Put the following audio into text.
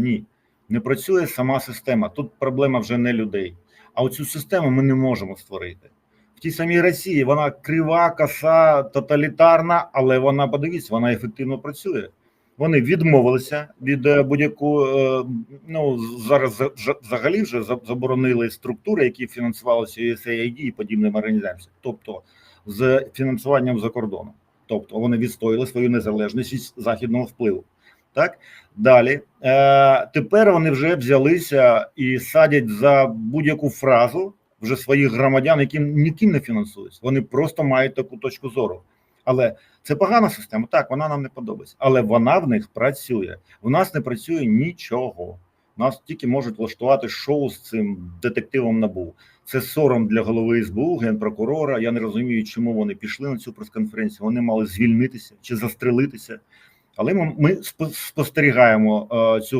Ні, не працює сама система. Тут проблема вже не людей. А оцю систему ми не можемо створити. В тій самій Росії вона крива, коса, тоталітарна, але вона, подивіться, вона ефективно працює. Вони відмовилися від е, будь-яку е, ну зараз за- за- взагалі вже заборонили структури, які фінансувалися USAID і подібними організаціями, тобто з фінансуванням за кордоном. Тобто вони відстояли свою незалежність від західного впливу. Так далі е, тепер вони вже взялися і садять за будь-яку фразу вже своїх громадян, які ніким не фінансуються. Вони просто мають таку точку зору. Але це погана система. Так, вона нам не подобається, але вона в них працює. В нас не працює нічого. Нас тільки можуть влаштувати шоу з цим детективом набу. Це сором для голови СБУ, генпрокурора. Я не розумію, чому вони пішли на цю прес-конференцію. Вони мали звільнитися чи застрелитися. Але ми, ми спо- спостерігаємо е, цю